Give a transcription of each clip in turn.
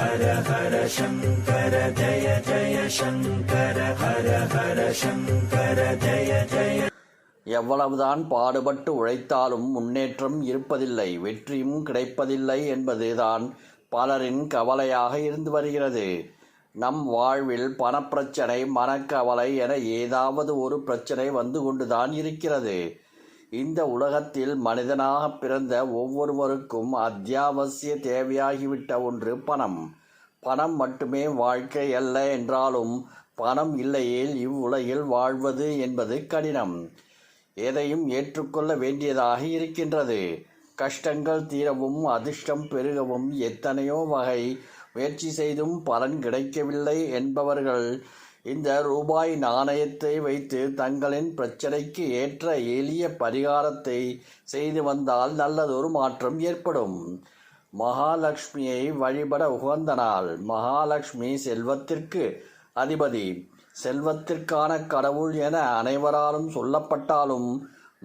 ஹர ஹர சங்கர ஜய ஜய சங்கர ஹர ஹர சங்கர ஜய ஜய. எவ்வளவுதான் பாடுபட்டு உழைத்தாலும் முன்னேற்றம் இருப்பதில்லை வெற்றியும் கிடைப்பதில்லை என்பதுதான் பலரின் கவலையாக இருந்து வருகிறது. நம் வாழ்வில் பணப்பிரச்சனை மனக்கவலை என ஏதாவது ஒரு பிரச்சனை வந்து கொண்டுதான் இருக்கிறது. இந்த உலகத்தில் மனிதனாக பிறந்த ஒவ்வொருவருக்கும் அத்தியாவசிய தேவையாகிவிட்ட ஒன்று பணம். பணம் மட்டுமே வாழ்க்கை அல்ல என்றாலும் பணம் இல்லையேல் இவ்வுலகில் வாழ்வது என்பது கடினம். எதையும் ஏற்றுக்கொள்ள வேண்டியதாக இருக்கின்றது. கஷ்டங்கள் தீரவும் அதிர்ஷ்டம் பெருகவும் எத்தனையோ வகை முயற்சி செய்தும் பலன் கிடைக்கவில்லை என்பவர்கள் இந்த ரூபாய் நாணயத்தை வைத்து தங்களின் பிரச்சனைக்கு ஏற்ற எளிய பரிகாரத்தை செய்து வந்தால் நல்லதொரு மாற்றம் ஏற்படும். மகாலட்சுமியை வழிபட உகந்த நாள். மகாலட்சுமி செல்வத்திற்கு அதிபதி. செல்வத்திற்கான கடவுள் என அனைவராலும் சொல்லப்பட்டாலும்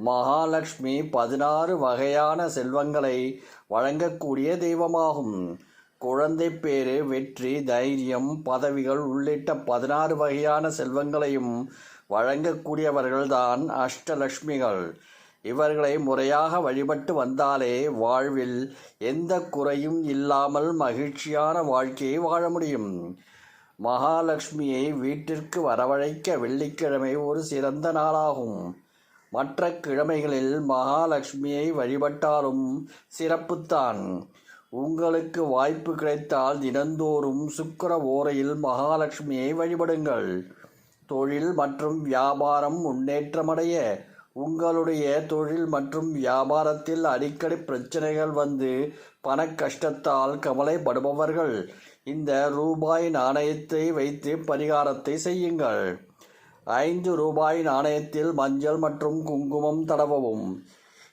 மகாலட்சுமி பதினாறு வகையான செல்வங்களை வழங்கக்கூடிய தெய்வமாகும். குழந்தை பேறு வெற்றி தைரியம் பதவிகள் உள்ளிட்ட பதினாறு வகையான செல்வங்களையும் வழங்கக்கூடியவர்கள்தான் அஷ்டலக்ஷ்மிகள். இவர்களை முறையாக வழிபட்டு வந்தாலே வாழ்வில் எந்த குறையும் இல்லாமல் மகிழ்ச்சியான வாழ்க்கையை வாழ முடியும். மகாலட்சுமியை வீட்டிற்கு வரவழைக்க வெள்ளிக்கிழமை ஒரு சிறந்த நாளாகும். மற்ற கிழமைகளில் மகாலட்சுமியை வழிபட்டாலும் சிறப்புத்தான். உங்களுக்கு வாய்ப்பு கிடைத்தால் தினந்தோறும் சுக்கர ஓரையில் மகாலட்சுமியை வழிபடுங்கள். தொழில் மற்றும் வியாபாரம் முன்னேற்றமடைய உங்களுடைய தொழில் மற்றும் வியாபாரத்தில் அடிக்கடி பிரச்சனைகள் வந்து பண கஷ்டத்தால் கவலைப்படுபவர்கள் இந்த ரூபாய் நாணயத்தை வைத்து பரிகாரத்தை செய்யுங்கள். ஐந்து ரூபாய் நாணயத்தில் மஞ்சள் மற்றும் குங்குமம் தடவவும்.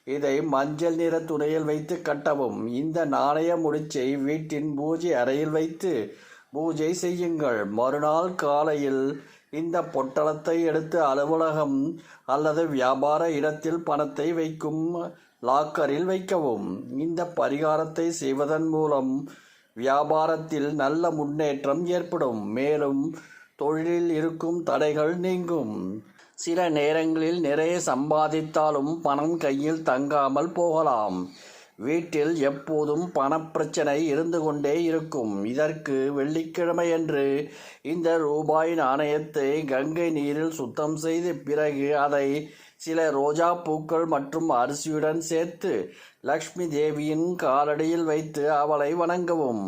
இதை மஞ்சள் நிற துணியில் வைத்து கட்டவும். இந்த நாணய முடிச்சை வீட்டின் பூஜை அறையில் வைத்து பூஜை செய்யுங்கள். மறுநாள் காலையில் இந்த பொட்டலத்தை எடுத்து அலுவலகம் அல்லது வியாபார இடத்தில் பணத்தை வைக்கும் லாக்கரில் வைக்கவும். இந்த பரிகாரத்தை செய்வதன் மூலம் வியாபாரத்தில் நல்ல முன்னேற்றம் ஏற்படும். மேலும் தொழிலில் இருக்கும் தடைகள் நீங்கும். சில நேரங்களில் நிறைய சம்பாதித்தாலும் பணம் கையில் தங்காமல் போகலாம். வீட்டில் எப்போதும் பணப்பிரச்சனை இருந்து கொண்டே இருக்கும். இதற்கு வெள்ளிக்கிழமையன்று இந்த ரூபாய் நாணயத்தை கங்கை நீரில் சுத்தம் செய்து பிறகு அதை சில ரோஜா பூக்கள் மற்றும் அரிசியுடன் சேர்த்து லக்ஷ்மி தேவியின் காலடியில் வைத்து அவளை வணங்கவும்.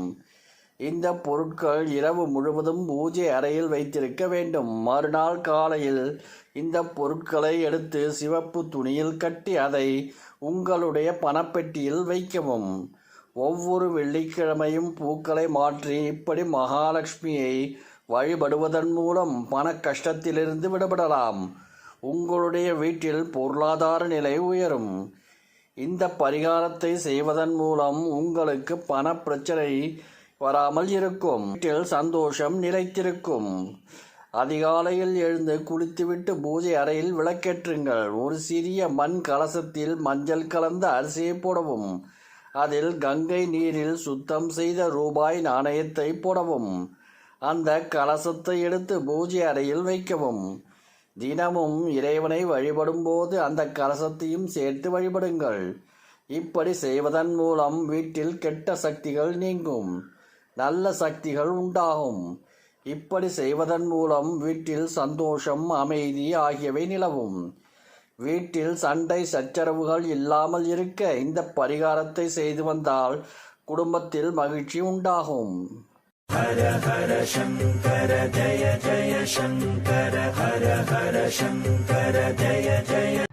இந்த பொருட்கள் இரவு முழுவதும் பூஜை அறையில் வைத்திருக்க வேண்டும். மறுநாள் காலையில் இந்த பொருட்களை எடுத்து சிவப்பு துணியில் கட்டி அதை உங்களுடைய பணப்பெட்டியில் வைக்கவும். ஒவ்வொரு வெள்ளிக்கிழமையும் பூக்களை மாற்றி இப்படி மகாலட்சுமியை வழிபடுவதன் மூலம் பண கஷ்டத்திலிருந்து விடுபடலாம். உங்களுடைய வீட்டில் பொருளாதார நிலை உயரும். இந்த பரிகாரத்தை செய்வதன் மூலம் உங்களுக்கு பண பிரச்சனை வராமல் இருக்கும் வீட்டில் சந்தோஷம் நிலைத்திருக்கும். அதிகாலையில் எழுந்து குளித்துவிட்டு பூஜை அறையில் விளக்கேற்றுங்கள். ஒரு சிறிய மண் கலசத்தில் மஞ்சள் கலந்த அரிசியை போடவும். அதில் கங்கை நீரில் சுத்தம் செய்த ரூபாய் நாணயத்தை போடவும். அந்த கலசத்தை எடுத்து பூஜை அறையில் வைக்கவும். தினமும் இறைவனை வழிபடும்போது அந்த கலசத்தையும் சேர்த்து வழிபடுங்கள். இப்படி செய்வதன் மூலம் வீட்டில் கெட்ட சக்திகள் நீங்கும். நல்ல சக்திகள் உண்டாகும். இப்படி செய்வதன் மூலம் வீட்டில் சந்தோஷம் அமைதி ஆகியவை நிலவும். வீட்டில் சண்டை சச்சரவுகள் இல்லாமல் இருக்க இந்த பரிகாரத்தை செய்து வந்தால் குடும்பத்தில் மகிழ்ச்சி உண்டாகும். ஹர ஹர சங்கர ஜய ஜய சங்கர ஹர ஹர சங்கர ஜய ஜய